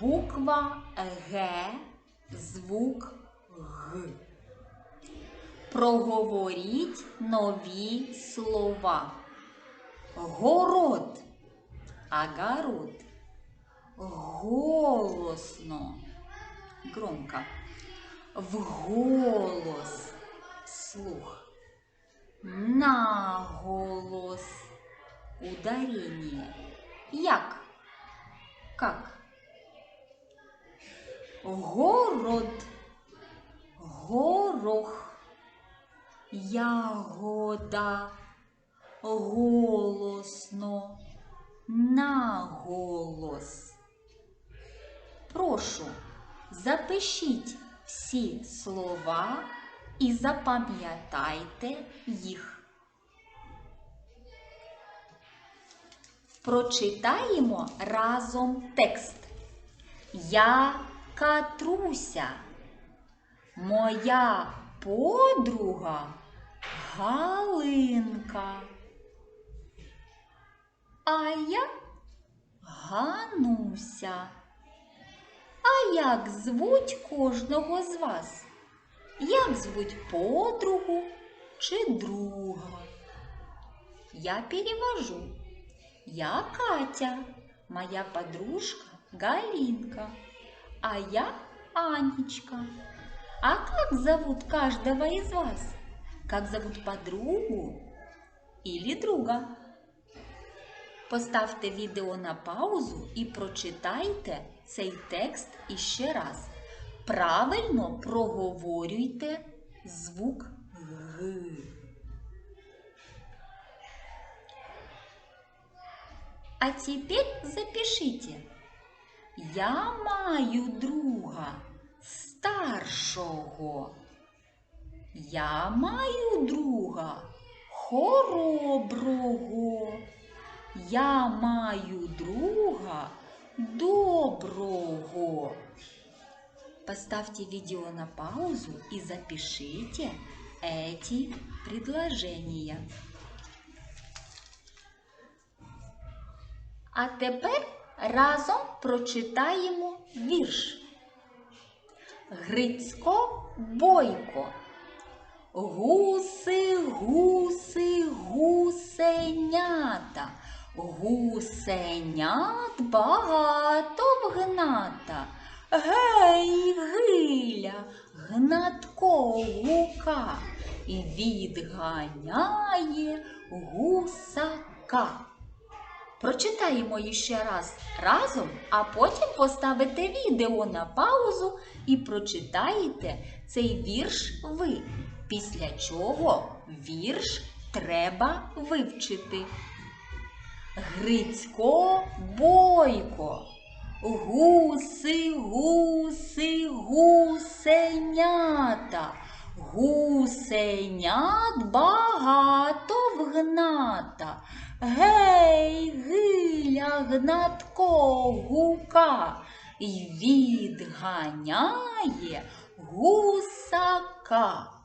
Буква Г, звук Г. Проговоріть нові слова. Город, огород. Голосно. Громко. Вголос. Слух. Наголос. Ударение. Як? Как? Город. Горох. Ягода. Голосно. Наголос. Прошу, запишіть всі слова і запам'ятайте їх. Прочитаємо разом текст. Я Катруся. Моя подруга Галинка. А я Гануся. А як звуть кожного з вас? Як звуть подругу чи друга? Я перевожу. Я Катя, моя подружка Галинка, а я Анечка. А как зовут каждого из вас? Как зовут подругу или друга? Поставте відео на паузу і прочитайте цей текст іще раз. Правильно проговорюйте звук Г. А теперь запишите. Я маю друга старшого. Я маю друга хороброго. Я маю друга доброго. Поставьте видео на паузу и запишите эти предложения. А тепер разом прочитаємо вірш. Грицько бойко. Гуси, гуси, гусенята. Гусенят багато вгната. Гей, гиля, гнатко гука і відганяє гусака. Прочитаємо іще раз разом, а потім поставите відео на паузу і прочитаєте цей вірш ви. Після чого вірш треба вивчити. Грицько бойко, гуси, гуси, гусенята, гусенят багато вгната. Гей, гиля, гнатко, гука і відганяє гусака.